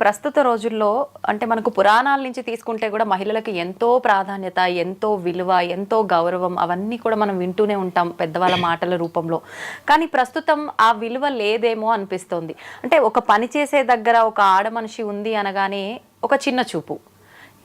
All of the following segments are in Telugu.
ప్రస్తుత రోజుల్లో అంటే మనకు పురాణాల నుంచి తీసుకుంటే కూడా మహిళలకు ఎంతో ప్రాధాన్యత ఎంతో విలువ ఎంతో గౌరవం అవన్నీ కూడా మనం వింటూనే ఉంటాం పెద్దవాళ్ళ మాటల రూపంలో. కానీ ప్రస్తుతం ఆ విలువ లేదేమో అనిపిస్తోంది. అంటే ఒక పని చేసే దగ్గర ఒక ఆడ మనిషి ఉంది అనగానే ఒక చిన్న చూపు.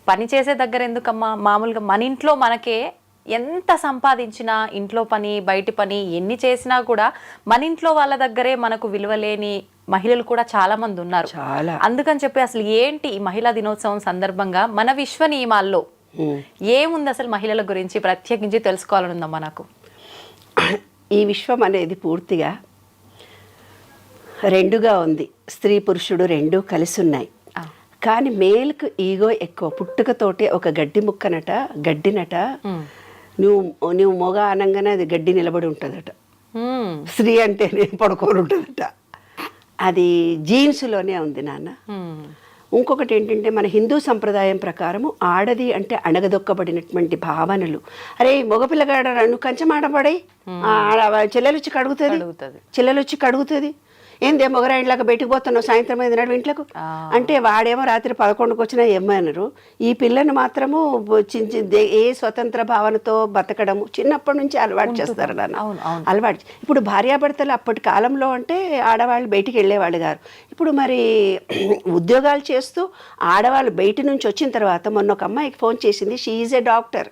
పని చేసే దగ్గర ఎందుకమ్మా? మామూలుగా మన ఇంట్లో మనకే ఎంత సంపాదించినా ఇంట్లో పని బయటి పని ఎన్ని చేసినా కూడా మన ఇంట్లో వాళ్ళ దగ్గరే మనకు విలువ లేని మహిళలు కూడా చాలా మంది ఉన్నారు. చాలా. అందుకని చెప్పి అసలు ఏంటి ఈ మహిళా దినోత్సవం సందర్భంగా మన విశ్వ నియమాల్లో ఏముంది అసలు మహిళల గురించి ప్రత్యేకించి తెలుసుకోవాలని ఉందమ్మా నాకు? ఈ విశ్వం అనేది పూర్తిగా రెండుగా ఉంది. స్త్రీ పురుషుడు రెండు కలిసి ఉన్నాయి. కానీ మేల్కు ఈగో ఎక్కువ. పుట్టుకతోటే ఒక గడ్డి ముక్కనట గడ్డినట. నువ్వు నువ్వు మొగ అనంగానే అది గడ్డి నిలబడి ఉంటుందట. స్త్రీ అంటేనే పడుకొని ఉంటుందట అది జీన్స్లోనే ఉంది నాన్న. ఇంకొకటి ఏంటంటే మన హిందూ సంప్రదాయం ప్రకారము ఆడది అంటే అణగదొక్కబడినటువంటి భావనలు. అరే మగపిల్లగాడ నువ్వు కంచమాడబడి చెల్లెలు వచ్చి కడుగుతది. చెల్లెలు వచ్చి కడుగుతుంది. ఏందే మొగరాయిలాగా బయటకు పోతున్నావు సాయంత్రం ఐదు నాడు ఇంట్లోకి. అంటే వాడేమో రాత్రి పదకొండుకి వచ్చినా ఏమన్నారు ఈ పిల్లని మాత్రము ఏ స్వతంత్ర భావనతో బతకడము చిన్నప్పటి నుంచి అలవాటు చేస్తారు నాన్న. అలవాటు ఇప్పుడు భార్యాభర్తలు అప్పటి కాలంలో అంటే ఆడవాళ్ళు బయటికి వెళ్ళేవాళ్ళు గారు ఇప్పుడు మరి ఉద్యోగాలు చేస్తూ ఆడవాళ్ళు బయట నుంచి వచ్చిన తర్వాత మొన్న ఒక అమ్మాయికి ఫోన్ చేసింది షీ ఈజ్ ఏ డాక్టర్.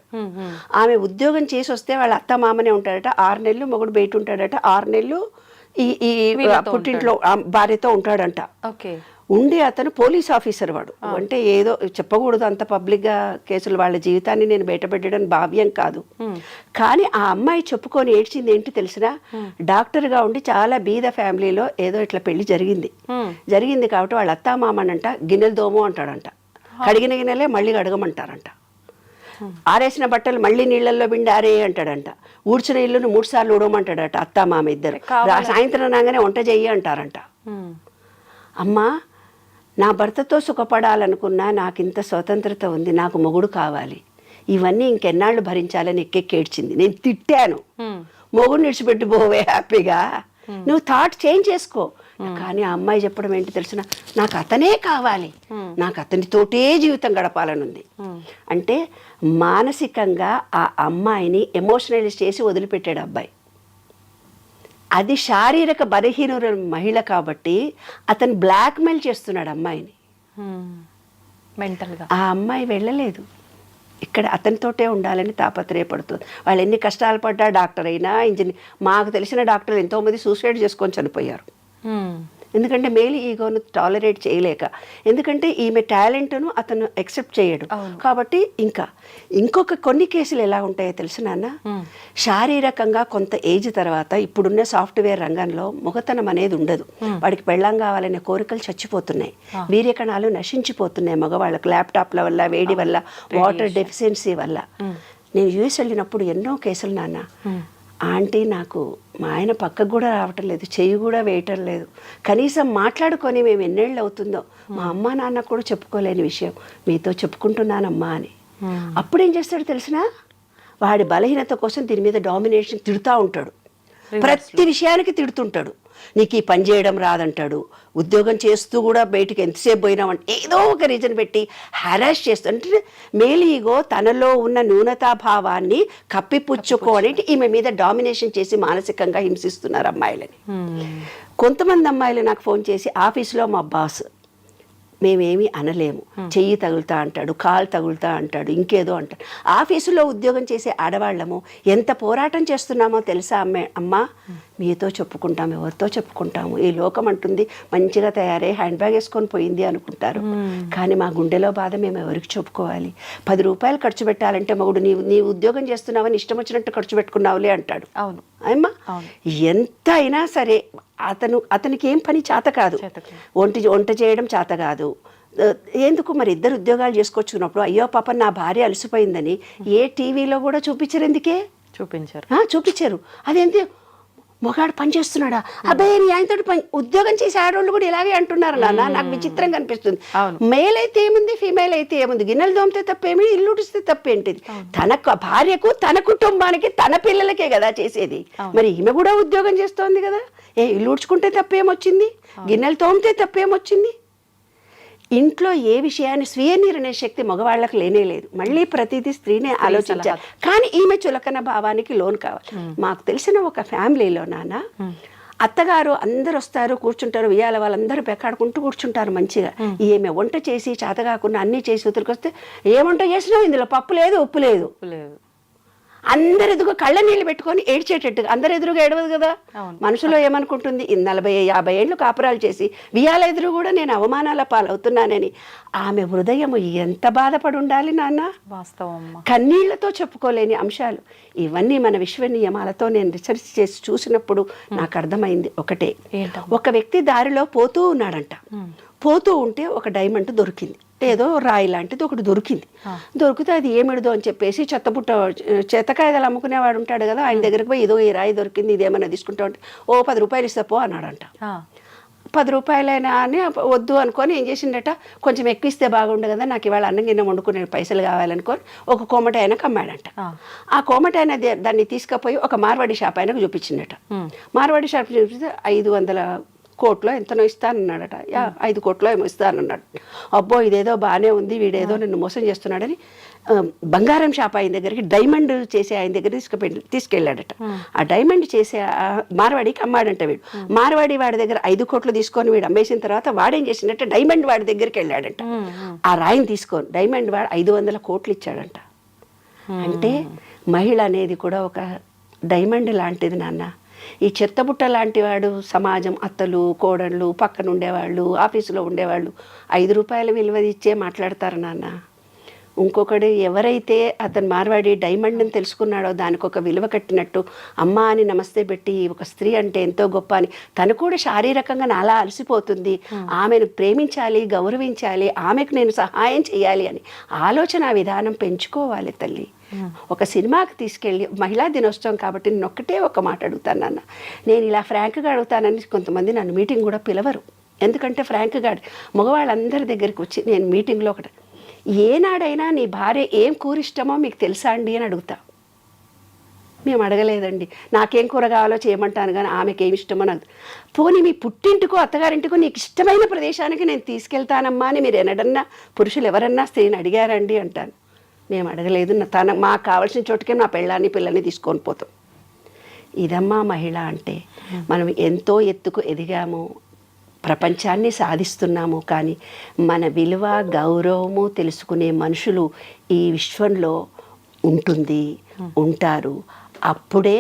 ఆమె ఉద్యోగం చేసి వస్తే వాళ్ళ అత్త మామనే ఉంటాడట ఆరు నెలలు మొగుడు బయట ఉంటాడట ఆరు నెలలు ఈ ఈ పుట్టింట్లో భార్యతో ఉంటాడంట. ఓకే. ఉండి అతను పోలీస్ ఆఫీసర్ వాడు. అంటే ఏదో చెప్పకూడదు అంత పబ్లిక్గా కేసులు వాళ్ళ జీవితాన్ని నేను బయటపెట్టడం భావ్యం కాదు. కానీ ఆ అమ్మాయి చెప్పుకొని ఏడ్చింది ఏంటి తెలిసినా డాక్టర్గా ఉండి చాలా బీద ఫ్యామిలీలో ఏదో ఇట్లా పెళ్ళి జరిగింది. జరిగింది కాబట్టి వాళ్ళ అత్తా మామనంట గిన్నెలు దోము అంటాడంట. కడిగిన గిన్నెలే మళ్ళీ కడగమంటారంట. ఆరేసిన బట్టలు మళ్ళీ నీళ్ళల్లో పిండి ఆరే అంటాడంట. ఊడ్చిన ఇల్లును మూడు సార్లు ఉడవమంటాడట అత్తా మామ ఇద్దరు. సాయంత్రం రాగానే వంట చెయ్యి అంటారంట. మ్మ్. అమ్మా నా భర్తతో సుఖపడాలనుకున్నా నాకు ఇంత స్వతంత్రత ఉంది నాకు మొగుడు కావాలి. ఇవన్నీ ఇంకెన్నాళ్ళు భరించాలని ఎక్కెక్కేడ్చింది నేను తిట్టాను. మొగుడు నిడిచిపెట్టి పోవే హ్యాపీగా. నువ్వు థాట్ చేంజ్ చేసుకో. కానీ ఆ అమ్మాయి చెప్పడం ఏంటి తెలిసిన? నాకు అతనే కావాలి. నాకు అతనితోటే జీవితం గడపాలని ఉంది అంటే మానసికంగా ఆ అమ్మాయిని ఎమోషనలైజ్ చేసి వదిలిపెట్టాడు అబ్బాయి. అది శారీరక బలహీన మహిళ కాబట్టి అతను బ్లాక్మెయిల్ చేస్తున్నాడు అమ్మాయిని. మ్మ్. మెంటల్గా ఆ అమ్మాయి వెళ్ళలేదు. ఇక్కడ అతనితోటే ఉండాలని తాపత్రయపడుతుంది. వాళ్ళు ఎన్ని కష్టాలు పడ్డా డాక్టర్ అయినా ఇంజనీర్ మాకు తెలిసిన డాక్టర్లు ఎంతోమంది సూసైడ్ చేసుకొని చనిపోయారు. ఎందుకంటే మేల్ ఈగోను టాలరేట్ చేయలేక. ఎందుకంటే ఈమె టాలెంట్ను అతను యాక్సెప్ట్ చేయడు. కాబట్టి ఇంకా ఇంకొక కొన్ని కేసులు ఎలా ఉంటాయో తెలుసు నాన్న? శారీరకంగా కొంత ఏజ్ తర్వాత ఇప్పుడున్న సాఫ్ట్వేర్ రంగంలో మొగతనం అనేది ఉండదు. వాడికి పెళ్ళం కావాలనే కోరికలు చచ్చిపోతున్నాయి. వీర్యకణాలు నశించిపోతున్నాయి మగవాళ్ళకు ల్యాప్టాప్ల వల్ల వేడి వల్ల వాటర్ డెఫిషియన్సీ వల్ల. నేను యూఎస్ వెళ్ళినప్పుడు ఎన్నో కేసులు నాన్న. ఆంటీ నాకు మా ఆయన పక్కకు కూడా రావటం లేదు చెయ్యి కూడా వేయటం లేదు. కనీసం మాట్లాడుకొని మేము ఎన్నేళ్ళు అవుతుందో మా అమ్మ నాన్న కూడా చెప్పుకోలేని విషయం. మీతో చెప్పుకుంటున్నానమ్మా అని. అప్పుడు ఏం చేస్తాడు తెలిసినా? వాడి బలహీనత కోసం దీని మీద డామినేషన్ తిడుతూ ఉంటాడు. ప్రతి విషయానికి తిడుతుంటాడు. నీకు ఈ పని చేయడం రాదంటాడు. ఉద్యోగం చేస్తూ కూడా బయటికి ఎంతసేపు పోయినామంటే ఏదో ఒక రీజన్ పెట్టి హరాస్ చేస్తూ అంటే మేల్ ఈగో తనలో ఉన్న న్యూనతాభావాన్ని కప్పిపుచ్చుకోవడానికి ఈమె మీద డామినేషన్ చేసి మానసికంగా హింసిస్తున్నారు అమ్మాయిలని. మ్మ్. కొంతమంది అమ్మాయిలు నాకు ఫోన్ చేసి ఆఫీస్లో మా బాస్ మేమేమీ అనలేము. చెయ్యి తగులుతా అంటాడు కాలు తగులుతా అంటాడు ఇంకేదో అంటాడు. ఆఫీసులో ఉద్యోగం చేసే ఆడవాళ్ళము ఎంత పోరాటం చేస్తున్నామో తెలుసా అమ్మే అమ్మా? మీతో చెప్పుకుంటాం ఎవరితో చెప్పుకుంటాము. ఈ లోకం అంటుంది మంచిగా తయారై హ్యాండ్ బ్యాగ్ వేసుకొని పోయింది అనుకుంటారు. కానీ మా గుండెలో బాధ మేము ఎవరికి చెప్పుకోవాలి? పది రూపాయలు ఖర్చు పెట్టాలంటే మగుడు నీవు నీవు ఉద్యోగం చేస్తున్నావని ఇష్టం వచ్చినట్టు ఖర్చు పెట్టుకున్నావులే అంటాడు. అవును. అమ్మా. ఎంత అయినా సరే అతను అతనికి ఏం పని చేత కాదు. వంట వంట చేయడం చేత కాదు. ఎందుకు మరి ఇద్దరు ఉద్యోగాలు చేసుకొచ్చుకున్నప్పుడు అయ్యో పాప నా భార్య అలసిపోయిందని ఏ టీవీలో కూడా చూపించరు ఎందుకే? చూపించారు. చూపించారు. అదేంటి? మొగాడు పని చేస్తున్నాడా? అబ్బాయి నీ ఆయనతో పని ఉద్యోగం చేసే ఆడవాళ్ళు కూడా ఇలాగే అంటున్నారు నాన్న. నాకు విచిత్రంగా అనిపిస్తుంది. మేల్ అయితే ఏముంది? ఫీమేల్ అయితే ఏముంది? గిన్నెలు దోమితే తప్పేమి? ఇల్లు ఉడిస్తే తప్పేంటిది? తన భార్యకు తన కుటుంబానికి తన పిల్లలకే కదా చేసేది. మరి ఈమె కూడా ఉద్యోగం చేస్తోంది కదా? ఏ ఇల్లు ఊడ్చుకుంటే తప్పేమొచ్చింది? గిన్నెలు తోమితే తప్పేమొచ్చింది? ఇంట్లో ఏ విషయాన్ని స్వీయ నిర్ణయ శక్తి మగవాళ్ళకి లేనే లేదు. మళ్ళీ ప్రతిదీ స్త్రీనే ఆలోచించాలి కానీ ఈమె చులకన భావానికి లోన్ కావాలి. మాకు తెలిసిన ఒక ఫ్యామిలీలో నాన్న అత్తగారు అందరు వస్తారు కూర్చుంటారు ఉయ్యాల వాళ్ళందరూ పెక్కాడుకుంటూ కూర్చుంటారు మంచిగా. ఈమె వంట చేసి చేతగాకుండా అన్నీ చేసి ఉతిరికొస్తే ఏ వంట చేసినావు? ఇందులో పప్పు లేదు ఉప్పు లేదు. లేదు. అందరు ఎదుగు కళ్ళ నీళ్ళు పెట్టుకొని ఏడ్చేటట్టుగా అందరు ఎదురుగా ఏడవదు కదా. మనసులో ఏమనుకుంటుంది ఈ నలభై యాభై ఏళ్ళు కాపురాలు చేసి వియాల ఎదురు కూడా నేను అవమానాల పాలవుతున్నానని. ఆమె హృదయం ఎంత బాధపడి ఉండాలి నాన్న? వాస్తవం కన్నీళ్ళతో చెప్పుకోలేని అంశాలు. ఇవన్నీ మన విశ్వ నియమాలతో నేను రీసెర్చ్ చేసి చూసినప్పుడు నాకు అర్థమైంది ఒకటే? ఒక వ్యక్తి దారిలో పోతూ ఉన్నాడంట. పోతూ ఉంటే ఒక డైమండ్ దొరికింది. ఏదో రాయి లాంటిది ఒకటి దొరికింది. దొరికితే అది ఏమిడదో అని చెప్పేసి చెత్తపుట్ట చెత్తకాయలు అమ్ముకునేవాడు ఉంటాడు కదా ఆయన దగ్గరికి పోయి ఇదో ఈ రాయి దొరికింది ఇదేమన్నా తీసుకుంటా ఉంటే ఓ పది రూపాయలు ఇస్తా పో అన్నాడంట. పది రూపాయలైనా అని వద్దు అనుకొని ఏం చేసిండట కొంచెం ఎక్కువ ఇస్తే బాగుండు కదా నాకు ఇవాళ అన్నం గిన్నె వండుకునే పైసలు కావాలనుకొని ఒక కోమట ఆయనకు అమ్మాడంట ఆ. కోమట ఆయన దాన్ని తీసుకుపోయి ఒక మార్వాడి షాప్ ఆయనకు చూపించిండట. మార్వాడి షాప్ చూపిస్తే ఐదు వందల కోట్లో ఎంతనో ఇస్తానన్నాడట. యా ఐదు కోట్లో ఏమో ఇస్తానన్నాడు. అబ్బో ఇదేదో బాగానే ఉంది వీడేదో నిన్ను మోసం చేస్తున్నాడని బంగారం షాప్ ఆయన దగ్గరికి డైమండ్ చేసే ఆయన దగ్గర తీసుకుపోయి తీసుకెళ్ళాడట. ఆ డైమండ్ చేసే మార్వాడికి అమ్మాడంట వీడు. మార్వాడి వాడి దగ్గర ఐదు కోట్లు తీసుకొని వీడు అమ్మేసిన తర్వాత వాడేం చేసిందంటే డైమండ్ వాడి దగ్గరికి వెళ్ళాడంట. ఆ రాయిని తీసుకొని డైమండ్ వాడు ఐదు వందల కోట్లు ఇచ్చాడంట. అంటే మహిళ అనేది కూడా ఒక డైమండ్ లాంటిది నాన్న. ఈ చెత్తబుట్ట లాంటి వాడు సమాజం అత్తలు కోడళ్ళు పక్కన ఉండేవాళ్ళు ఆఫీసులో ఉండేవాళ్ళు ఐదు రూపాయల విలువ ఇచ్చే మాట్లాడతారు నాన్న. ఇంకొకడు ఎవరైతే అతను మార్వాడి డైమండ్ అని తెలుసుకున్నాడో దానికి ఒక విలువ కట్టినట్టు అమ్మ అని నమస్తే పెట్టి ఒక స్త్రీ అంటే ఎంతో గొప్ప అని తను కూడా శారీరకంగా నాలా అలసిపోతుంది. ఆమెను ప్రేమించాలి గౌరవించాలి ఆమెకు నేను సహాయం చేయాలి అని ఆలోచన విధానం పెంచుకోవాలి తల్లి. ఒక సినిమాకి తీసుకెళ్ళి మహిళా దినోత్సవం కాబట్టి నేను ఒక్కటే ఒక మాట అడుగుతాను నాన్న. నేను ఇలా ఫ్రాంక్గా అడుగుతానని కొంతమంది నన్ను మీటింగ్ కూడా పిలవరు. ఎందుకంటే ఫ్రాంక్గా మగవాళ్ళందరి దగ్గరికి వచ్చి నేను మీటింగ్లో ఒకటి ఏనాడైనా నీ భార్య ఏం కూరిష్టమో మీకు తెలుసా అండి అని అడుగుతా. మేము అడగలేదండి. నాకేం కూర కావాలో చేయమంటాను కానీ ఆమెకి ఏమి ఇష్టమో నాకు పోనీ మీ పుట్టింటికో అత్తగారింటికో నీకు ఇష్టమైన ప్రదేశానికి నేను తీసుకెళ్తానమ్మా అని మీరు ఎన్నడన్నా పురుషులు ఎవరన్నా స్త్రీని అడిగారండి అంటాను. మేము అడగలేదు. నా- తన మాకు కావాల్సిన చోటుకే నా పెళ్ళాన్ని పిల్లల్ని తీసుకొని పోతాం. ఇదమ్మా మహిళ అంటే మనం ఎంతో ఎత్తుకు ఎదిగాము. ప్రపంచాన్ని సాధిస్తున్నాము కానీ మన విలువ గౌరవము తెలుసుకునే మనుషులు ఈ విశ్వంలో ఉంటుంది ఉంటారు. అప్పుడే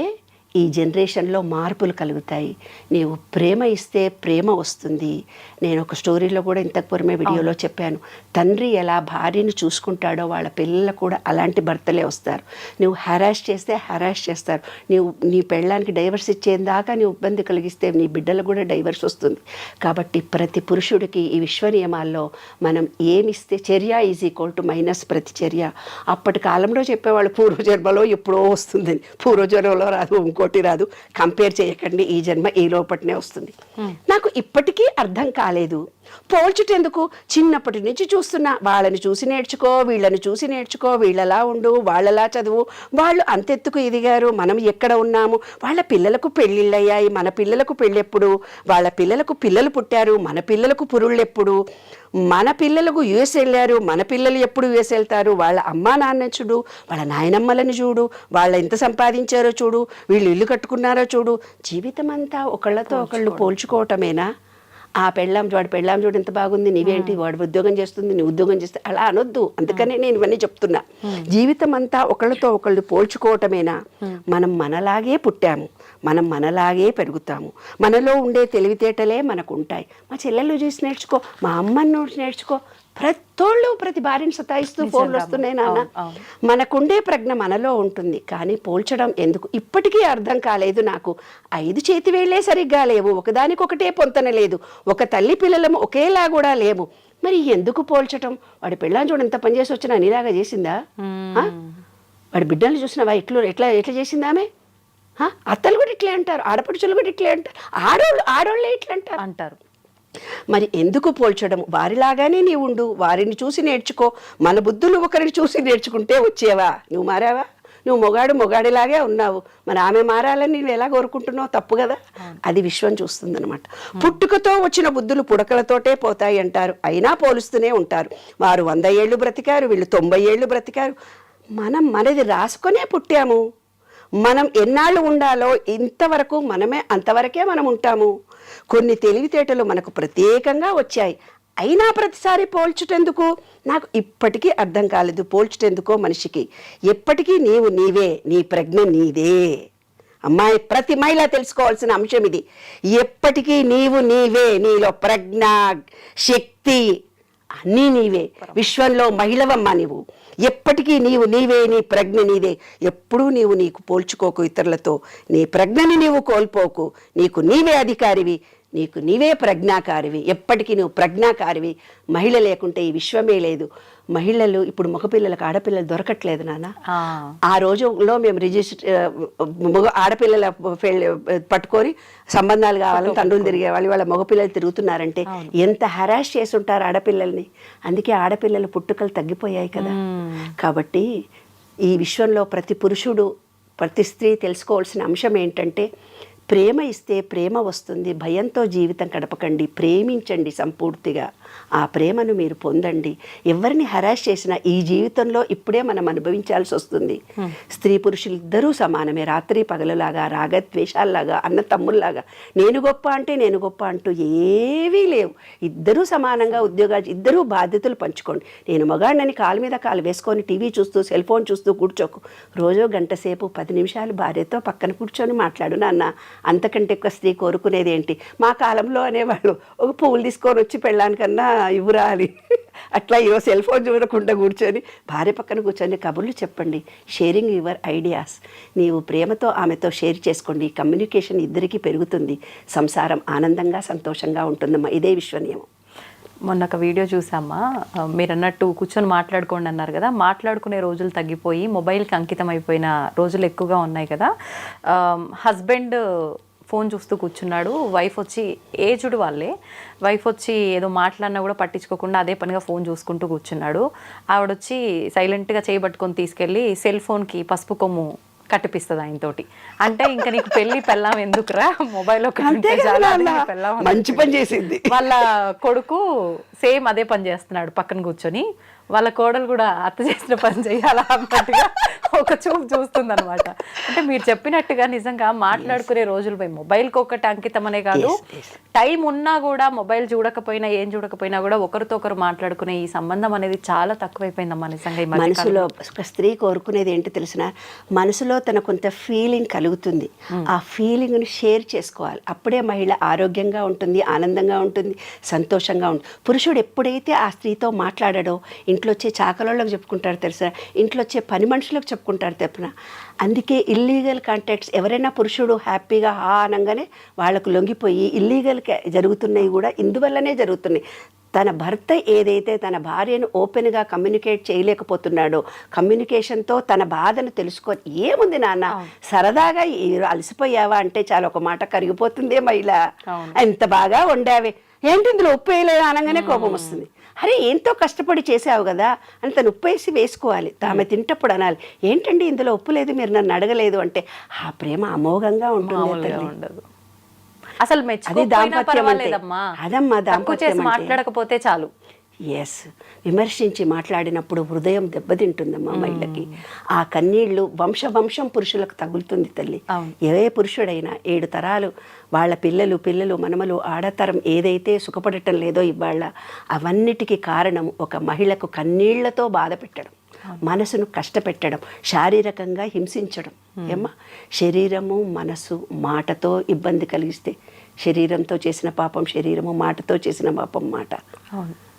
ఈ జనరేషన్లో మార్పులు కలుగుతాయి. నీవు ప్రేమ ఇస్తే ప్రేమ వస్తుంది. నేను ఒక స్టోరీలో కూడా ఇంతకు పూర్వమే వీడియోలో చెప్పాను. తండ్రి ఎలా భార్యను చూసుకుంటాడో వాళ్ళ పిల్లలు కూడా అలాంటి భర్తలే వస్తారు. నువ్వు హెరాస్ చేస్తే హెరాస్ చేస్తారు. నీవు నీ పెళ్ళానికి డైవర్స్ ఇచ్చేదాకా నీవు ఇబ్బంది కలిగిస్తే నీ బిడ్డలకు కూడా డైవర్స్ వస్తుంది. కాబట్టి ప్రతి పురుషుడికి ఈ విశ్వ నియమాల్లో మనం ఏమిస్తే చర్య ఈజ్ ఈక్వల్ టు మైనస్ ప్రతి చర్య అప్పటి కాలంలో చెప్పేవాళ్ళు పూర్వజన్మలో ఎప్పుడో వస్తుందని. పూర్వజన్మలో రాదు ఇంకోటి రాదు కంపేర్ చేయకండి ఈ జన్మ ఈ లోపటినే వస్తుంది. నాకు ఇప్పటికీ అర్థం కాలేదు. పోల్చుటెందుకు? చిన్నప్పటి నుంచి చూస్తున్నా. వాళ్ళని చూసి నేర్చుకో వీళ్ళని చూసి నేర్చుకో వీళ్ళలా ఉండు వాళ్ళలా చదువు. వాళ్ళు అంతెత్తుకు ఎదిగారు. మనం ఎక్కడ ఉన్నాము? వాళ్ళ పిల్లలకు పెళ్ళిళ్ళు అయ్యాయి మన పిల్లలకు పెళ్ళెప్పుడు? వాళ్ళ పిల్లలకు పిల్లలు పుట్టారు. మన పిల్లలకు పురుళ్ళు ఎప్పుడు మన పిల్లలకు యుఎస్ వెళ్ళారు మన పిల్లలు ఎప్పుడు యుఎస్ వెళ్తారు? వాళ్ళ అమ్మా నాన్న చూడు వాళ్ళ నాయనమ్మలని చూడు వాళ్ళ ఎంత సంపాదించారో చూడు వీళ్ళు ఇల్లు కట్టుకున్నారో చూడు. జీవితం అంతా ఒకళ్ళతో ఒకళ్ళు పోల్చుకోవటమేనా? ఆ పెళ్ళాం వాడి పెళ్ళాం చూడు ఎంత బాగుంది నీవేంటి? వాడు ఉద్యోగం చేస్తుంది నీ ఉద్యోగం చేస్తే అలా అనొద్దు. అందుకనే నేను ఇవన్నీ చెప్తున్నా. జీవితం అంతా ఒకళ్ళతో ఒకళ్ళు పోల్చుకోవటమేనా? మనం మనలాగే పుట్టాము మనం మనలాగే పెరుగుతాము. మనలో ఉండే తెలివితేటలే మనకు ఉంటాయి మా చెల్లెళ్ళు చూసి నేర్చుకో మా అమ్మని చూసి నేర్చుకో ప్రతోళ్ళు ప్రతి భార్యను సతాయిస్తూ ఫోన్లు వస్తున్నాయి నాన్న. మనకుండే ప్రజ్ఞ మనలో ఉంటుంది. కానీ పోల్చడం ఎందుకు? ఇప్పటికీ అర్థం కాలేదు నాకు. ఐదు చేతి వేళ్ళే సరిగ్గా లేవు. ఒకదానికొకటే పొంతన లేదు. ఒక తల్లి పిల్లలము ఒకేలా కూడా లేము మరి ఎందుకు పోల్చటం? వాడి పెళ్ళాన్ని చూడ ఎంత పని చేసి వచ్చినా నీలాగా చేసిందా? వాడి బిడ్డల్ని చూసినావా? ఇట్లు ఎట్లా ఎట్లా చేసిందా ఆమె? ఆ? అత్తలు కూడా ఇట్లే అంటారు. ఆడపడుచులు కూడా ఇట్లే అంటారు. ఆడోళ్ళు ఆడోళ్ళే ఇట్లా అంటారు అంటారు. మరి ఎందుకు పోల్చడం? వారిలాగానే నీ ఉండు. వారిని చూసి నేర్చుకో. మన బుద్ధులు ఒకరిని చూసి నేర్చుకుంటే వచ్చేవా? నువ్వు మారావా? నువ్వు మొగాడు మొగాడిలాగే ఉన్నావు. మరి ఆమె మారాలని నువ్వు ఎలా కోరుకుంటున్నావు? తప్పు కదా? అది విశ్వం చూస్తుందన్నమాట. పుట్టుకతో వచ్చిన బుద్ధులు పుడకలతోటే పోతాయి అంటారు. అయినా పోలుస్తూనే ఉంటారు. వారు వంద ఏళ్ళు బ్రతికారు. వీళ్ళు తొంభై ఏళ్ళు బ్రతికారు. మనం మనది రాసుకొనే పుట్టాము. మనం ఎన్నాళ్ళు ఉండాలో ఇంతవరకు మనమే అంతవరకే మనం ఉంటాము. కొన్ని తెలివితేటలు మనకు ప్రత్యేకంగా వచ్చాయి. అయినా ప్రతిసారి పోల్చుటెందుకు? నాకు ఇప్పటికీ అర్థం కాలేదు. పోల్చుటెందుకో మనిషికి? ఎప్పటికీ నీవు నీవే నీ ప్రజ్ఞ నీదే. అమ్మాయి ప్రతి మహిళ తెలుసుకోవాల్సిన అంశం ఇది. ఎప్పటికీ నీవు నీవే నీలో ప్రజ్ఞ శక్తి అన్నీ నీవే. విశ్వంలో మహిళవమ్మ నీవు. ఎప్పటికీ నీవు నీవే నీ ప్రజ్ఞ నీదే. ఎప్పుడూ నీవు నీకు పోల్చుకోకు ఇతరులతో. నీ ప్రజ్ఞని నీవు కోల్పోకు. నీకు నీవే అధికారివి. నీకు నీవే ప్రజ్ఞాకారివి. ఎప్పటికీ నువ్వు ప్రజ్ఞాకారివి. మహిళ లేకుంటే ఈ విశ్వమే లేదు. మహిళలు ఇప్పుడు మగపిల్లలకు ఆడపిల్లలు దొరకట్లేదు నాన్న. ఆ, రోజులో మేము రిజిస్టర్ మగ ఆడపిల్లల పట్టుకొని సంబంధాలు కావాలని తండ్రులు తిరిగేవాళ్ళు వాళ్ళ మగపిల్లలు తిరుగుతున్నారంటే ఎంత హరాష్ చేసి ఉంటారు ఆడపిల్లల్ని. అందుకే ఆడపిల్లల పుట్టుకలు తగ్గిపోయాయి కదా. కాబట్టి ఈ విశ్వంలో ప్రతి పురుషుడు ప్రతి స్త్రీ తెలుసుకోవాల్సిన అంశం ఏంటంటే ప్రేమ ఇస్తే ప్రేమ వస్తుంది భయంతో జీవితం గడపకండి ప్రేమించండి సంపూర్తిగా. ఆ ప్రేమను మీరు పొందండి. ఎవరిని హరాష్ చేసినా ఈ జీవితంలో ఇప్పుడే మనం అనుభవించాల్సి వస్తుంది. స్త్రీ పురుషులు ఇద్దరూ సమానమే. రాత్రి పగలులాగా రాగద్వేషాల్లాగా అన్న తమ్ముల్లాగా. నేను గొప్ప అంటే నేను గొప్ప అంటూ ఏవీ లేవు. ఇద్దరూ సమానంగా ఉద్యోగాలు ఇద్దరూ బాధ్యతలు పంచుకోండి. నేను మగాడినని కాలు మీద కాలు వేసుకొని టీవీ చూస్తూ సెల్ ఫోన్ చూస్తూ కూర్చోకు. రోజు గంట సేపు పది నిమిషాలు భార్యతో పక్కన కూర్చొని మాట్లాడు నాన్న. అంతకంటే ఎక్కువ స్త్రీ కోరుకునేది ఏంటి మా కాలంలో అనేవాళ్ళు ఒక పువ్వులు తీసుకొని వచ్చి పెళ్ళానికన్నా ఇవ్వరా అని అట్లా ఇవ్వ సెల్ ఫోన్ చూడకుండా కూర్చొని భార్య పక్కన కూర్చొని కబుర్లు చెప్పండి. షేరింగ్ యువర్ ఐడియాస్ నీవు ప్రేమతో ఆమెతో షేర్ చేసుకోండి. కమ్యూనికేషన్ ఇద్దరికీ పెరుగుతుంది. సంసారం ఆనందంగా సంతోషంగా ఉంటుందమ్మా. ఇదే విశ్వనియమం. మొన్న ఒక వీడియో చూసామా? మీరు అన్నట్టు కూర్చొని మాట్లాడుకోండి అన్నారు కదా. మాట్లాడుకునే రోజులు తగ్గిపోయి మొబైల్కి అంకితం అయిపోయిన రోజులు ఎక్కువగా ఉన్నాయి కదా. హస్బెండ్ ఫోన్ చూస్తూ కూర్చున్నాడు. వైఫ్ వచ్చి ఏజుడు వాళ్ళే. వైఫ్ వచ్చి ఏదో మాట్లాడినా కూడా పట్టించుకోకుండా అదే పనిగా ఫోన్ చూసుకుంటూ కూర్చున్నాడు. ఆవిడొచ్చి సైలెంట్గా చేయబట్టుకొని తీసుకెళ్ళి సెల్ ఫోన్కి పసుపు కొమ్ము కట్టిపిస్తుంది ఆయనతోటి. అంటే ఇంకా నీకు పెళ్ళి పెళ్ళాం ఎందుకురా? మొబైల్ మంచి పని చేసింది. వాళ్ళ కొడుకు సేమ్ అదే పని చేస్తున్నాడు పక్కన కూర్చొని. వాళ్ళ కోడలు కూడా అత్త చేసిన పని చేయాలా అన్నట్టుగా ఒక చూపు చూస్తుంది అనమాట అంటే మీరు చెప్పినట్టుగా నిజంగా మాట్లాడుకునే రోజులు పోయి మొబైల్కి ఒకటి అంకితం అనే కాదు టైం ఉన్నా కూడా మొబైల్ చూడకపోయినా ఏం చూడకపోయినా కూడా ఒకరితో ఒకరు మాట్లాడుకునే ఈ సంబంధం అనేది చాలా తక్కువైపోయిందమ్మా నిజంగా మనసులో ఒక స్త్రీ కోరుకునేది ఏంటి తెలిసిన? మనసులో తన కొంత ఫీలింగ్ కలుగుతుంది. ఆ ఫీలింగ్ను షేర్ చేసుకోవాలి. అప్పుడే మహిళ ఆరోగ్యంగా ఉంటుంది ఆనందంగా ఉంటుంది సంతోషంగా ఉంటుంది పురుషుడు ఎప్పుడైతే ఆ స్త్రీతో మాట్లాడాడో ఇంట్లో వచ్చే చాకలోళ్ళకి చెప్పుకుంటారు తెలుసా? ఇంట్లో వచ్చే పని మనుషులకు చెప్పుకుంటారు తెప్పున. అందుకే ఇల్లీగల్ కాంటాక్ట్స్ ఎవరైనా పురుషుడు హ్యాపీగా హా అనగానే వాళ్ళకు లొంగిపోయి ఇల్లీగల్ జరుగుతున్నాయి కూడా ఇందువల్లనే జరుగుతున్నాయి. తన భర్త ఏదైతే తన భార్యను ఓపెన్గా కమ్యూనికేట్ చేయలేకపోతున్నాడో కమ్యూనికేషన్తో తన బాధను తెలుసుకొని ఏముంది నాన్న? సరదాగా అలసిపోయావా అంటే చాలా ఒక మాట కరిగిపోతుందే మహిళ. ఎంత బాగా వండావే? ఏంటి ఇందులో ఉప్పు వేయలేదు? అనగానే కోపం వస్తుంది. అరే ఎంతో కష్టపడి చేసావు కదా? అని తను ఉప్పు వేసి వేసుకోవాలి ఆమె తింటప్పుడు అనాలి. ఏంటండి ఇందులో ఉప్పు లేదు మీరు నన్ను అడగలేదు అంటే ఆ ప్రేమ అమోఘంగా ఉంటుంది. ఉండదు. అసలు అది దాంపత్యం అదమ్మా దాంపత్యం. మాట్లాడకపోతే చాలు. ఎస్ విమర్శించి మాట్లాడినప్పుడు హృదయం దెబ్బతింటుందమ్మా మహిళకి ఆ కన్నీళ్ళు వంశ వంశం పురుషులకు తగులుతుంది తల్లి. ఏ పురుషుడైనా ఏడు తరాలు వాళ్ళ పిల్లలు పిల్లలు మనమలు ఆడతరం ఏదైతే సుఖపడటం లేదో ఇవాళ అవన్నిటికీ కారణం ఒక మహిళకు కన్నీళ్ళతో బాధ పెట్టడం. మనసును కష్టపెట్టడం శారీరకంగా హింసించడం. ఏమ్మా? శరీరము మనసు మాటతో ఇబ్బంది కలిగిస్తే శరీరంతో చేసిన పాపం శరీరము మాటతో చేసిన పాపం మాట. అవును.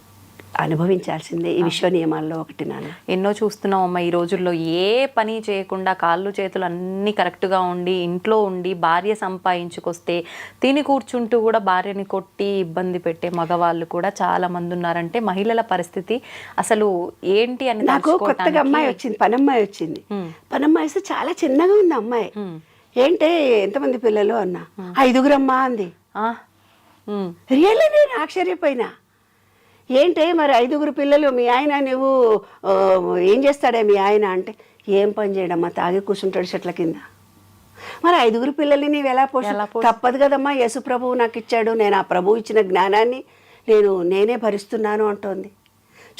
అనుభవించాల్సిందే ఈ విశ్వ నియమాల్లో ఒకటి నాన్న. ఎన్నో చూస్తున్నాం అమ్మ ఈ రోజుల్లో. ఏ పని చేయకుండా కాళ్ళు చేతులు అన్నీ కరెక్ట్గా ఉండి ఇంట్లో ఉండి భార్య సంపాదించుకొస్తే తిని కూర్చుంటూ కూడా భార్యని కొట్టి ఇబ్బంది పెట్టే మగవాళ్ళు కూడా చాలా మంది ఉన్నారంటే మహిళల పరిస్థితి అసలు ఏంటి అని నాకు కొత్తగా అమ్మాయి వచ్చింది పనమ్మాయి వచ్చింది. పనమ్మాయి వస్తే చాలా చిన్నగా ఉంది అమ్మాయి. ఏంటే ఎంతమంది పిల్లలు అన్నా? ఐదుగురమ్మా అంది. రియల్లీ నేను ఆశ్చర్యపోయినా. ఏంటే మరి ఐదుగురు పిల్లలు మీ ఆయన నువ్వు ఏం చేస్తాడే మీ ఆయన అంటే ఏం పని చేయడమ్మా తాగి కూర్చుంటాడు చెట్ల కింద. మరి ఐదుగురు పిల్లల్ని నీవు ఎలా పోషి? తప్పదు కదమ్మా యేసు ప్రభువు నాకు ఇచ్చాడు నేను ఆ ప్రభువు ఇచ్చిన జ్ఞానాన్ని నేను నేనే భరిస్తున్నాను అంటోంది.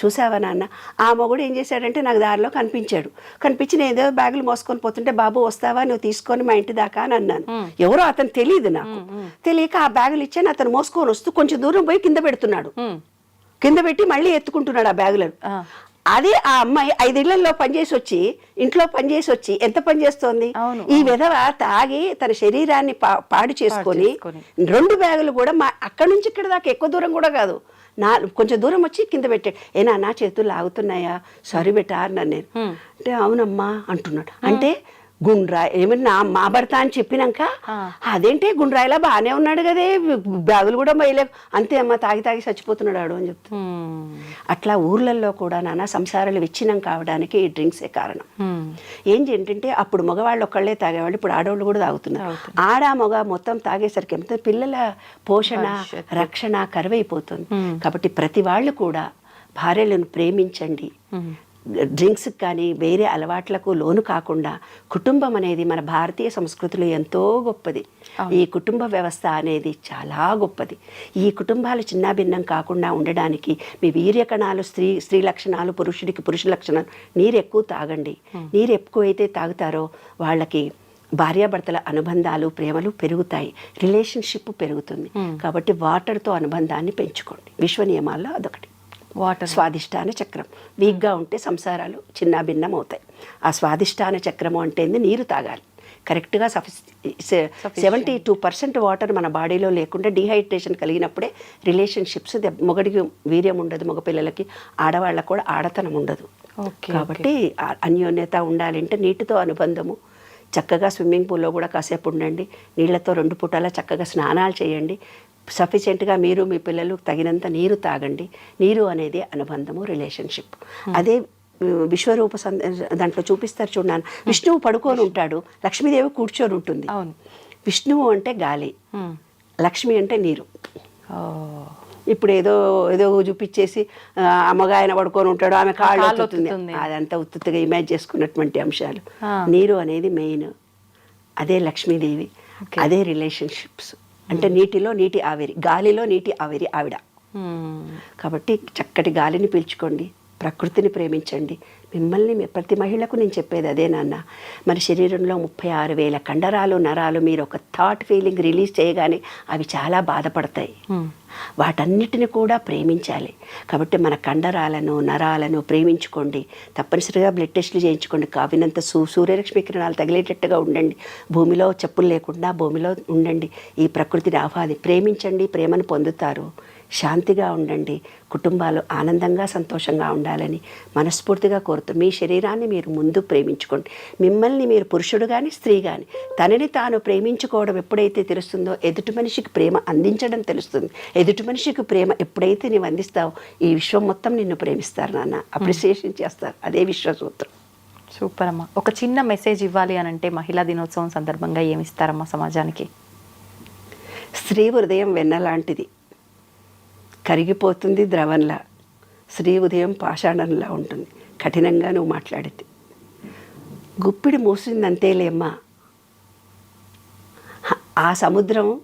చూసావా నాన్న ఆ మొగుడు ఏం చేశాడంటే నాకు దారిలో కనిపించాడు. కనిపించి నేను ఏదో బ్యాగులు మోసుకొని పోతుంటే బాబు వస్తావా? నువ్వు తీసుకొని మా ఇంటి దాకా అని అన్నాను. ఎవరో అతను తెలియదు నాకు. తెలియక ఆ బ్యాగులు ఇచ్చాను అతను మోసుకొని వస్తూ కొంచెం దూరం పోయి కింద పెడుతున్నాడు. కింద పెట్టి మళ్ళీ ఎత్తుకుంటున్నాడు ఆ బ్యాగులను. అదే ఆ అమ్మాయి ఐదేళ్ళలో పనిచేసి వచ్చి ఇంట్లో పనిచేసి వచ్చి ఎంత పని చేస్తోంది? ఈ విధవ తాగి తన శరీరాన్ని పాడు చేసుకొని. రెండు బ్యాగులు కూడా మా అక్కడి నుంచి ఇక్కడ దాకా ఎక్కువ దూరం కూడా కాదు. నా కొంచెం దూరం వచ్చి కింద పెట్టాడు. ఏనా నా చేతులు లాగుతున్నాయా? సారీ బెటా అన్నాను నేను. అంటే అవునమ్మా అంటున్నాడు. అంటే గుండ్రాయ్ ఏమన్నా మా భర్త అని చెప్పినాక. అదేంటి గుండ్రాయిలా బాగానే ఉన్నాడు కదే బ్యాగులు కూడా మొయ్యలే అంతే అమ్మా తాగి తాగి చచ్చిపోతున్నాడు ఆడు అని చెప్తాను ఉమ్. అట్లా ఊర్లల్లో కూడా నాన్న సంసారాలు విచ్ఛిన్నం కావడానికి ఈ డ్రింక్సే కారణం. ఏంటి ఏంటంటే అప్పుడు మగవాళ్ళు ఒక్కళ్ళే తాగేవాళ్ళు ఇప్పుడు ఆడవాళ్ళు కూడా తాగుతున్నారు. ఆడ మగ మొత్తం తాగేసరికి ఎంత పిల్లల పోషణ. రక్షణ కరువైపోతుంది. కాబట్టి ప్రతి వాళ్ళు కూడా భార్యలను ప్రేమించండి. డ్రింక్స్ కానీ వేరే అలవాట్లకు లోను కాకుండా కుటుంబం అనేది మన భారతీయ సంస్కృతిలో ఎంతో గొప్పది. ఈ కుటుంబ వ్యవస్థ అనేది చాలా గొప్పది. ఈ కుటుంబాలు చిన్నాభిన్నం కాకుండా ఉండడానికి మీ వీర్య కణాలు స్త్రీ స్త్రీ లక్షణాలు పురుషుడికి పురుష లక్షణాలు నీరు ఎక్కువ తాగండి. నీరు ఎక్కువైతే తాగుతారో వాళ్ళకి భార్యాభర్తల అనుబంధాలు ప్రేమలు పెరుగుతాయి. రిలేషన్షిప్ పెరుగుతుంది. కాబట్టి వాటర్తో అనుబంధాన్ని పెంచుకోండి. విశ్వ నియమాల్లో అదొకటి. వాటర్. స్వాదిష్టాన చక్రం. వీక్గా ఉంటే సంసారాలు చిన్న భిన్నం అవుతాయి. ఆ స్వాదిష్టాన చక్రము అంటే ఏంది? నీరు తాగాలి. కరెక్ట్గా సెవెంటీ టూ పర్సెంట్ వాటర్ మన బాడీలో లేకుండా డిహైడ్రేషన్ కలిగినప్పుడే రిలేషన్షిప్స్ మొగడికి వీర్యం ఉండదు మగపిల్లలకి ఆడవాళ్ళకు కూడా ఆడతనం ఉండదు. ఓకే కాబట్టి అన్యోన్యత ఉండాలంటే నీటితో అనుబంధము. చక్కగా స్విమ్మింగ్ పూల్లో కూడా కాసేపు ఉండండి. నీళ్ళతో రెండు పూటలా చక్కగా స్నానాలు చేయండి. సఫిషియెంట్గా మీరు మీ పిల్లలు తగినంత నీరు తాగండి. నీరు అనేది అనుబంధము రిలేషన్షిప్ అదే ఉమ్, విశ్వరూప దాంట్లో చూపిస్తారు చూడన్నాను విష్ణువు పడుకొని ఉంటాడు. లక్ష్మీదేవి కూర్చొని ఉంటుంది. విష్ణువు అంటే గాలి. ఉమ్. లక్ష్మి అంటే నీరు. ఇప్పుడు ఏదో ఏదో చూపించేసి ఆ, అమ్మగా ఆయన పడుకొని ఉంటాడు. ఆమె కాళ్ళు ఒత్తుతుంది. అదంతా ఉత్తుగా ఇమాజ్ చేసుకున్నటువంటి అంశాలు. నీరు అనేది మెయిన్ అదే లక్ష్మీదేవి. అదే రిలేషన్షిప్స్ అంటే నీటిలో నీటి ఆవిరి గాలిలో నీటి ఆవిరి ఆవిడ. కాబట్టి చక్కటి గాలిని పీల్చుకోండి ప్రకృతిని ప్రేమించండి. మిమ్మల్ని ప్రతి మహిళకు నేను చెప్పేది అదే నాన్న. మన శరీరంలో ముప్పై ఆరు వేల కండరాలు నరాలు మీరు ఒక థాట్ ఫీలింగ్ రిలీజ్ చేయగానే అవి చాలా బాధపడతాయి. వాటన్నిటిని కూడా ప్రేమించాలి. కాబట్టి మన కండరాలను నరాలను ప్రేమించుకోండి. తప్పనిసరిగా బ్లడ్ టెస్టులు చేయించుకోండి. కావినంత సూ సూర్యరశ్మి కిరణాలు తగిలేటట్టుగా ఉండండి. భూమిలో చెప్పులు లేకుండా భూమిలో ఉండండి. ఈ ప్రకృతిని ఆహ్వాది ప్రేమించండి. ప్రేమను పొందుతారు. శాంతిగా ఉండండి. కుటుంబాలు ఆనందంగా సంతోషంగా ఉండాలని మనస్ఫూర్తిగా కోరుతూ మీ శరీరాన్ని మీరు ముందు ప్రేమించుకోండి. మిమ్మల్ని మీరు పురుషుడు కానీ స్త్రీ కానీ తనని తాను ప్రేమించుకోవడం ఎప్పుడైతే తెలుస్తుందో ఎదుటి మనిషికి ప్రేమ అందించడం తెలుస్తుంది. ఎదుటి మనిషికి ప్రేమ ఎప్పుడైతే నీవు అందిస్తావో ఈ విశ్వం మొత్తం నిన్ను ప్రేమిస్తారు నాన్న. అప్రిసియేషన్ చేస్తారు. అదే విశ్వసూత్రం. సూపర్ అమ్మా. ఒక చిన్న మెసేజ్ ఇవ్వాలి అని అంటే మహిళా దినోత్సవం సందర్భంగా ఏమి ఇస్తారమ్మా సమాజానికి? స్త్రీ హృదయం వెన్నలాంటిది. కరిగిపోతుంది ద్రవంలా. స్త్రీ ఉదయం పాషాణంలా ఉంటుంది. కఠినంగా నువ్వు మాట్లాడితే. గుప్పిడి మూసిందంతేలేమ్మా ఆ సముద్రం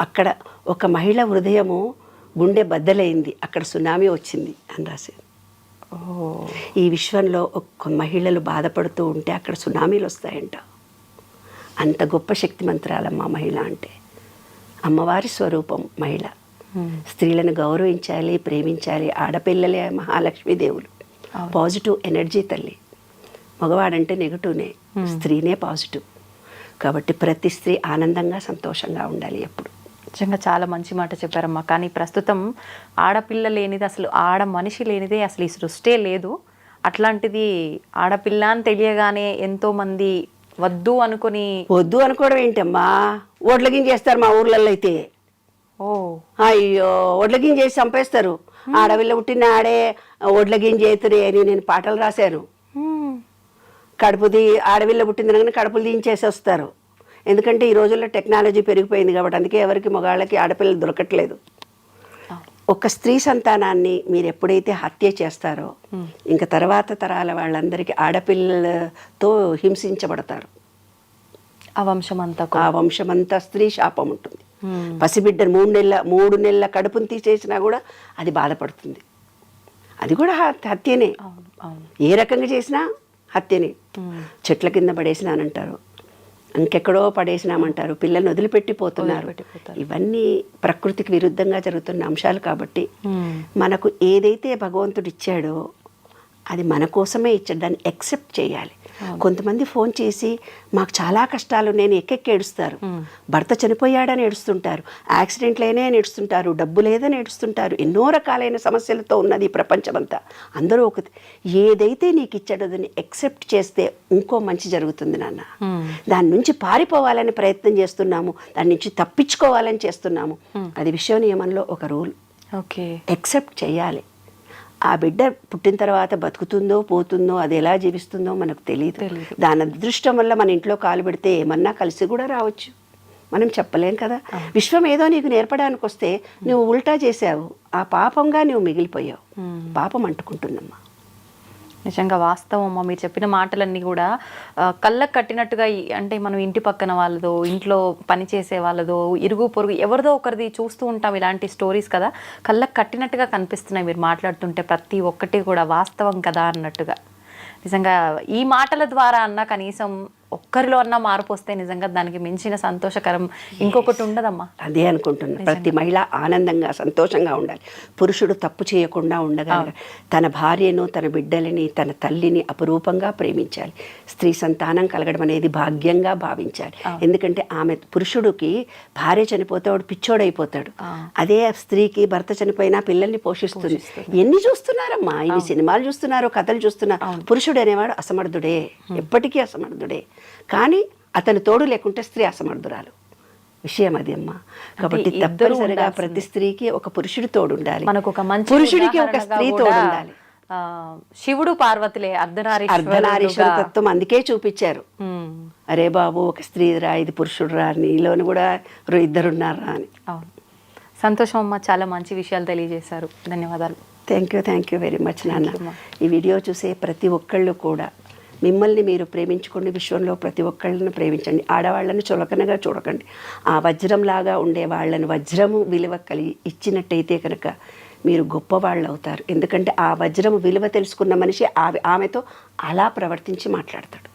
అక్కడ ఒక మహిళ హృదయము గుండె బద్దలైంది. అక్కడ సునామీ వచ్చింది అని ఓ. ఈ విశ్వంలో ఒక్క మహిళలు బాధపడుతూ ఉంటే అక్కడ సునామీలు వస్తాయంట. అంత గొప్ప శక్తిమంతురాలమ్మ మహిళ అంటే. అమ్మవారి స్వరూపం మహిళ. స్త్రీలను గౌరవించాలి ప్రేమించాలి. ఆడపిల్లలే మహాలక్ష్మి దేవులు అవును. పాజిటివ్ ఎనర్జీ తల్లి. మగవాడంటే నెగటివ్నే. స్త్రీనే పాజిటివ్. కాబట్టి ప్రతి స్త్రీ ఆనందంగా సంతోషంగా ఉండాలి ఎప్పుడు. నిజంగా చాలా మంచి మాట చెప్పారమ్మా. కానీ ప్రస్తుతం ఆడపిల్ల లేనిది అసలు ఆడ మనిషి లేనిదే అసలు ఈ సృష్టే లేదు. అట్లాంటిది ఆడపిల్ల అని తెలియగానే ఎంతో మంది వద్దు అనుకొని వద్దు అనుకోవడం ఏంటమ్మా? ఓట్లగిం చేస్తారు మా ఊర్లలో అయితే. అయ్యో ఒడ్లగిం చేసి చంపేస్తారు. ఆడవిల్ల పుట్టిన ఆడే ఒడ్లగిం చేతురే అని నేను పాటలు రాశాను. హ్మ్. కడుపుది ఆడవిల్ల పుట్టింది అనగానే కడుపులు దించేసి వస్తారు ఎందుకంటే ఈ రోజుల్లో టెక్నాలజీ పెరిగిపోయింది కాబట్టి అందుకే ఎవరికి మగాళ్ళకి ఆడపిల్లలు దొరకట్లేదు. ఒక స్త్రీ సంతానాన్ని మీరు ఎప్పుడైతే హత్య చేస్తారో ఇంకా తర్వాత తరాల వాళ్ళందరికీ ఆడపిల్లలతో హింసించబడతారు. ఆ వంశం అంతా ఆ వంశమంతా స్త్రీ శాపం ఉంటుంది. పసిబిడ్డను మూడు నెలల మూడు నెలల కడుపును తీసేసినా కూడా అది బాధపడుతుంది. అది కూడా హత్యనే. ఏ రకంగా చేసినా హత్యనే. చెట్ల కింద పడేసినానంటారు. ఇంకెక్కడో పడేసినామంటారు. పిల్లల్ని వదిలిపెట్టిపోతున్నారు. ఇవన్నీ ప్రకృతికి విరుద్ధంగా జరుగుతున్న అంశాలు కాబట్టి మ్మ్. మనకు ఏదైతే భగవంతుడు ఇచ్చాడో అది మన కోసమే ఇచ్చాడు. దాన్ని ఎక్సెప్ట్ చేయాలి. కొంతమంది ఫోన్ చేసి మాకు చాలా కష్టాలు నేను ఎక్కెక్కి ఏడుస్తారు. భర్త చనిపోయాడని ఏడుస్తుంటారు. యాక్సిడెంట్లైనే అని ఏడుస్తుంటారు. డబ్బు లేదని ఏడుస్తుంటారు. ఎన్నో రకాలైన సమస్యలతో ఉన్నది ఈ ప్రపంచమంతా. అందరూ ఒక ఏదైతే నీకు ఇచ్చాడో దాన్ని ఎక్సెప్ట్ చేస్తే ఇంకో మంచి జరుగుతుంది నాన్న. దాని నుంచి పారిపోవాలని ప్రయత్నం చేస్తున్నాము. దాని నుంచి తప్పించుకోవాలని చేస్తున్నాము. అది విశ్వ నియమంలో ఒక రూల్. ఓకే. ఎక్సెప్ట్ చేయాలి. ఆ బిడ్డ పుట్టిన తర్వాత బతుకుతుందో పోతుందో అది ఎలా జీవిస్తుందో మనకు తెలియదు. దాని అదృష్టం వల్ల మన ఇంట్లో కాలు పెడితే ఏమన్నా కలిసి కూడా రావచ్చు. మనం చెప్పలేం కదా. విశ్వం ఏదో నీకు నేర్పడానికి వస్తే నువ్వు ఉల్టా చేసావు ఆ పాపంగా నువ్వు మిగిలిపోయావు. పాపం అంటుకుంటుందమ్మా. నిజంగా వాస్తవం. అమ్మ మీరు చెప్పిన మాటలన్నీ కూడా కళ్ళకు కట్టినట్టుగా అంటే మనం ఇంటి పక్కన వాళ్ళదో ఇంట్లో పని చేసే వాళ్ళదో ఇరుగు పొరుగు ఎవరిదో ఒకరిది చూస్తూ ఉంటాం ఇలాంటి స్టోరీస్ కదా. కళ్ళకు కట్టినట్టుగా కనిపిస్తున్నాయి మీరు మాట్లాడుతుంటే ప్రతి ఒక్కటి కూడా వాస్తవం కదా అన్నట్టుగా. నిజంగా ఈ మాటల ద్వారా అన్న కనీసం ఒక్కరిలో అన్న మార్పు వస్తే నిజంగా దానికి మించిన సంతోషకరం ఇంకొకటి ఉండదమ్మా. అదే అనుకుంటున్నా. ప్రతి మహిళ ఆనందంగా సంతోషంగా ఉండాలి. పురుషుడు తప్పు చేయకుండా ఉండగలగాలి. తన భార్యను తన బిడ్డలని తన తల్లిని అపురూపంగా ప్రేమించాలి. స్త్రీ సంతానం కలగడం అనేది భాగ్యంగా భావించాలి. ఎందుకంటే ఆమె పురుషుడికి భార్య చనిపోతే వాడు పిచ్చోడైపోతాడు. అదే స్త్రీకి భర్త చనిపోయినా పిల్లల్ని పోషిస్తుంది. ఎన్ని చూస్తున్నారమ్మా? ఇన్ని సినిమాలు చూస్తున్నారు కథలు చూస్తున్నారు పురుషుడు అనేవాడు అసమర్థుడే. ఎప్పటికీ అసమర్థుడే. కానీ అతని తోడు లేకుంటే స్త్రీ అసమర్థురాలు. విషయం అది అమ్మా. కాబట్టి తప్పనిసరిగా. ప్రతి స్త్రీకి ఒక పురుషుడు తోడు ఉండాలి మనకు ఒక మంచి పురుషుడికి ఒక స్త్రీ తోడు ఉండాలి శివుడు పార్వతులే అర్ధనారీశ్వర అర్ధనారీశ్వరుడుగా తత్వం అందుకే చూపించారు. అరే బాబు ఒక స్త్రీ రా ఇది పురుషుడు రా నీలోని కూడా ఇద్దరున్నారా అని. అవును. సంతోషం అమ్మ చాలా మంచి విషయాలు తెలియజేశారు. ధన్యవాదాలు. Thank you thank you very much నాన్న. ఈ వీడియో చూసే ప్రతి ఒక్కళ్ళు కూడా మిమ్మల్ని మీరు ప్రేమించుకోండి విశ్వంలో ప్రతి ఒక్కళ్ళని ప్రేమించండి. ఆడవాళ్ళని చులకనగా చూడకండి. ఆ వజ్రంలాగా ఉండే వాళ్ళని వజ్రము విలువ కలిగి ఇచ్చినట్టయితే కనుక మీరు గొప్పవాళ్ళు అవుతారు ఎందుకంటే ఆ వజ్రము విలువ తెలుసుకున్న మనిషి ఆమె ఆమెతో అలా ప్రవర్తించి మాట్లాడతాడు.